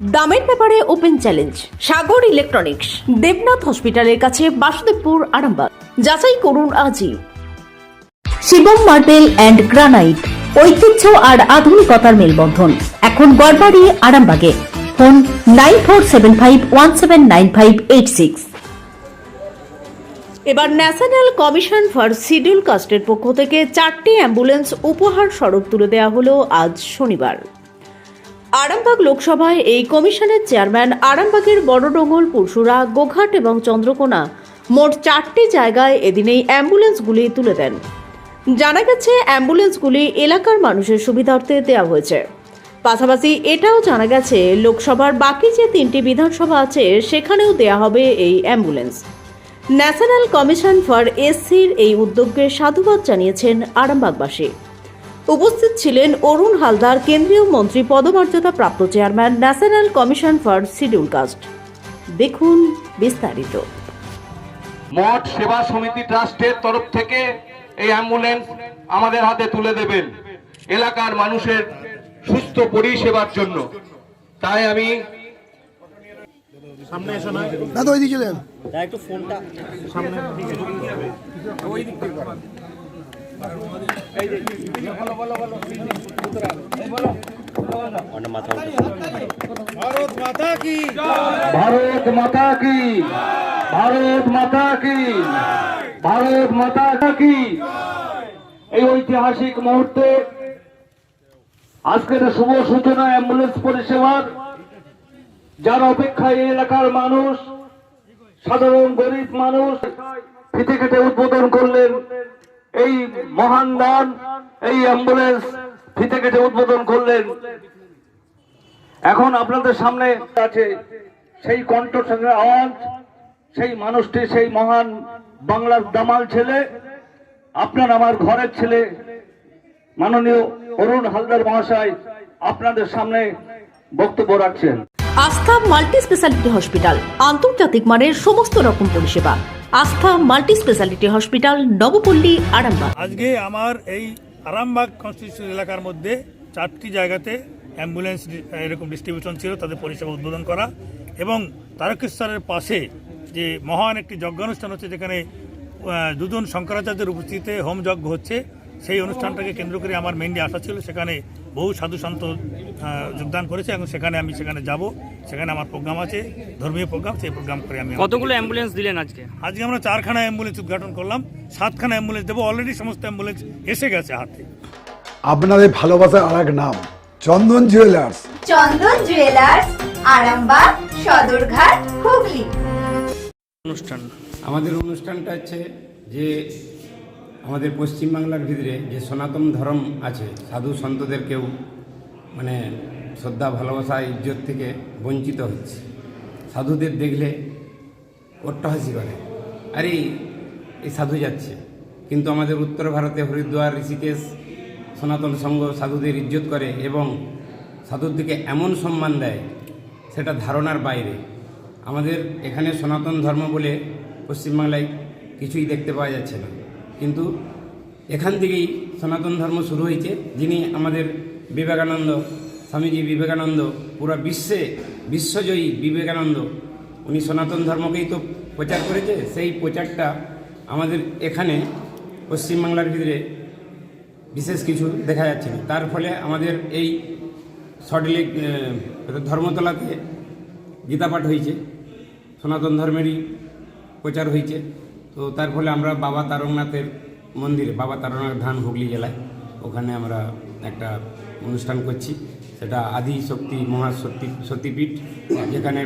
দামের ব্যাপারে open challenge, Sagar electronics, Debnath হসপিটালের কাছে বাসুদেবপুর, আরামবাগ। যাচাই করুন আজই। শিবম মার্বেল অ্যান্ড গ্রানাইট, ঐতিহ্য আর আধুনিকতার মেলবন্ধন। এখন গড়বাড়ি, আরামবাগে। Phone nine four seven five one seven nine five eight six. এবার ন্যাশনাল কমিশন ফর শিডিউল কাস্টের পক্ষ থেকে চারটি অ্যাম্বুলেন্স উপহার স্বরূপ তুলে দেওয়া হলো আজ শনিবার। আরামবাগ লোকসভায় এই কমিশনের চেয়ারম্যান আরামবাগের বড়ডোঙ্গল পুরসুরা, গোঘাট এবং চন্দ্রকোনা মোট চারটি জায়গায় এদিন এই অ্যাম্বুলেন্সগুলি তুলে দেন। জানা গেছে, অ্যাম্বুলেন্সগুলি এলাকার মানুষের সুবিধার্থে দেওয়া হয়েছে। পাশাপাশি এটাও জানা গেছে, লোকসভার বাকি যে তিনটি বিধানসভা আছে, সেখানেও দেয়া হবে এই অ্যাম্বুলেন্স। ন্যাশনাল কমিশন ফর এসসির এই উদ্যোগকে সাধুবাদ জানিয়েছেন আরামবাগবাসী। উপস্থিত ছিলেন অরুণ হালদার কেন্দ্রীয় মন্ত্রী পদমর্যাদা প্রাপ্ত chairman national commission for schedule caste. দেখুন বিস্তারিত। মঠ সেবা সমিতি ট্রাস্টের তরফ থেকে এই অ্যাম্বুলেন্স আমাদের হাতে তুলে দেবেন। এলাকার মানুষের সুস্থ পরিষেবার জন্য। তাই আমি সামনে এসো না। দাদা ওই দিকে ভারত মাতা কি? ভারত মাতা কি? ভারত মাতা কি? এই ঐতিহাসিক মুহূর্তে আজকের শুভ সূচনা অ্যাম্বুলেন্স পরিষেবার, যার অপেক্ষায় এলাকার মানুষ, সাধারণ গরিব মানুষ, ফিতে কেটে উদ্বোধন করলেন এই মহান দান এই অ্যাম্বুলেন্স ফিতে কেটে উদ্বোধন করলেন। এখন আপনাদের সামনে আছে সেই কণ্ঠ সঙ্গে আওয়াজ, সেই মানুষটি, সেই মহান বাংলার দামাল ছেলে, আপনার আমার ঘরের ছেলে, মাননীয় অরুণ হালদার মহাশয় আপনাদের সামনে বক্তব্য রাখছেন। আস্থা মাল্টি স্পেশালিটি হসপিটাল, আন্তর্জাতিক মানের সমস্ত রকম পরিষেবা। Astha multi speciality hospital, Nabapally, Arambagh. আজকে আমার এই আরামবাগ কনস্টিটিউশন এলাকার মধ্যে চারটি জায়গাতে অ্যাম্বুলেন্স এরকম ডিস্ট্রিবিউশন ছিল, তাদের পরিষেবা উদ্বোধন করা এবং তারকেশ্বরের পাশে যে মহান একটি যজ্ঞানুষ্ঠান হচ্ছে, যেখানে দুজন শঙ্করাচার্যের উপস্থিতিতে হোম যজ্ঞ হচ্ছে সেই অনুষ্ঠানটাকে কেন্দ্র করে আমার মেনলি আসা ছিল। সেখানে বহু সাধু সন্ত যোগদান করেছে এবং সেখানে আমি সেখানে যাব। সেখানে আমার প্রোগ্রাম আছে ধর্মীয় প্রোগ্রাম সেই প্রোগ্রাম করে আমি কতগুলো অ্যাম্বুলেন্স দিলেন আজকে? আজকে আমরা চারখানা অ্যাম্বুলেন্স উদ্ঘাটন করলাম। সাতখানা অ্যাম্বুলেন্স দেবো। অলরেডি সমস্ত অ্যাম্বুলেন্স এসে গেছে হাতে আপনাদের ভালোবাসার আর এক নাম চন্দন জুয়েলার্স চন্দন জুয়েলার্স আরামবাগ সদরঘাট হুগলি। অনুষ্ঠান। আমাদের অনুষ্ঠানটা হচ্ছে যে আমাদের পশ্চিমবাংলার ভিতরে যে সনাতন ধর্ম আছে, সাধু সন্তদেরকেও মানে শ্রদ্ধা, ভালোবাসা, ইজ্জত থেকে বঞ্চিত হচ্ছে। সাধুদের দেখলে অট্টহাসি করে, আরে এই সাধু যাচ্ছে। কিন্তু আমাদের উত্তর ভারতে হরিদ্বার, ঋষিকেশ, সনাতন সংঘ সাধুদের ইজ্জত করে এবং সাধুর দিকে এমন সম্মান দেয়, সেটা ধারণার বাইরে। আমাদের এখানে সনাতন ধর্ম বলে পশ্চিমবাংলায় কিছুই দেখতে পাওয়া যাচ্ছে না। কিন্তু এখান থেকেই সনাতন ধর্ম শুরু হয়েছে। যিনি আমাদের বিবেকানন্দ, স্বামীজি বিবেকানন্দ, পুরো বিশ্বে বিশ্বজয়ী বিবেকানন্দ, উনি সনাতন ধর্মকেই তো প্রচার করেছে, সেই প্রচারটা আমাদের এখানে পশ্চিমবাংলার ভিতরে বিশেষ কিছু দেখা যাচ্ছে তার ফলে আমাদের এই সল্টলেক ধর্মতলাতে গীতাপাঠ হয়েছে, সনাতন ধর্মেরই প্রচার হয়েছে। তো তার ফলে আমরা বাবা তারকনাথের মন্দিরে, বাবা তারকনাথ ধান হুগলি জেলায় ওখানে আমরা একটা অনুষ্ঠান করছি। সেটা আদি শক্তি মহাশক্তি সতীপীঠ যেখানে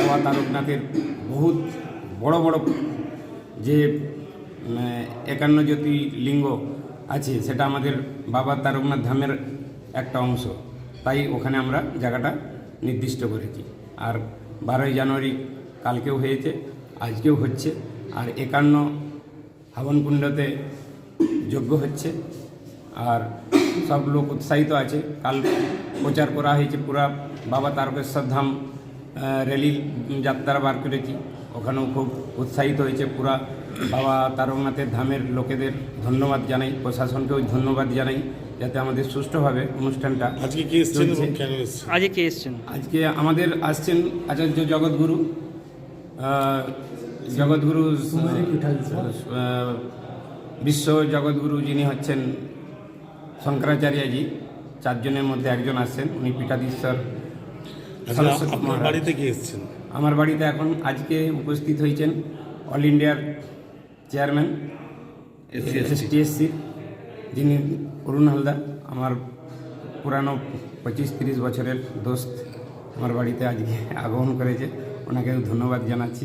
বাবা তারকনাথের বহুত বড় বড় যে একান্ন জ্যোতি লিঙ্গ আছে, সেটা আমাদের বাবা তারকনাথ ধামের একটা অংশ। তাই ওখানে আমরা জায়গাটা নির্দিষ্ট করেছি। আর বারোই জানুয়ারি কালকেও হয়েছে, আজকেও হচ্ছে। আর একান্ন হাবনকুণ্ডতে যজ্ঞ হচ্ছে। আর সব লোক উৎসাহিত আছে। কাল প্রচার করা হয়েছে পুরা বাবা তারকেশ্বর ধাম র্যালি যাত্রা বার করেছি। ওখানেও খুব উৎসাহিত হয়েছে পুরা বাবা তারকনাথের ধামের লোকেদের ধন্যবাদ জানাই প্রশাসনকেও ধন্যবাদ জানাই যাতে আমাদের সুষ্ঠুভাবে অনুষ্ঠানটা আজকে কি এসছেন চলছে। এবং কেন এসছেন? আজকে কে এসছেন? আজকে আমাদের আসছেন আচার্য জগৎগুরু। জগৎগুরু বিশ্ব জগৎগুরু যিনি হচ্ছেন শঙ্করাচার্যজি চারজনের মধ্যে একজন আসছেন উনি পীঠাধীশ্বর আচ্ছা। বাড়িতে এসছেন? আমার বাড়িতে এখন আজকে উপস্থিত হয়েছেন অল ইন্ডিয়ার চেয়ারম্যান এসটিএসসি যিনি অরুণ হালদার আমার পুরানো পঁচিশ তিরিশ বছরের দোস্ত আমার বাড়িতে আজকে আগমন করেছে। ওনাকে ধন্যবাদ জানাচ্ছি।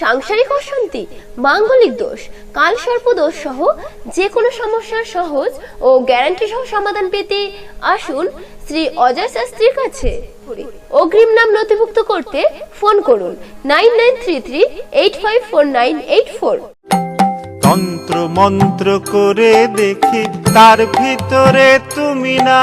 সাংসারিক অশান্তি, মাঙ্গলিক দোষ কালসর্প দোষ সহ যে কোনো সমস্যার সহজ ও গ্যারান্টি সহ সমাধান পেতে আসুন শ্রী অজয় শাস্ত্রীর কাছে। অগ্রিম নাম নথিভুক্ত করতে ফোন করুন nine nine three three eight five four nine eight four. তন্ত্র মন্ত্র করে দেখি তার ভিতরে তুমি না।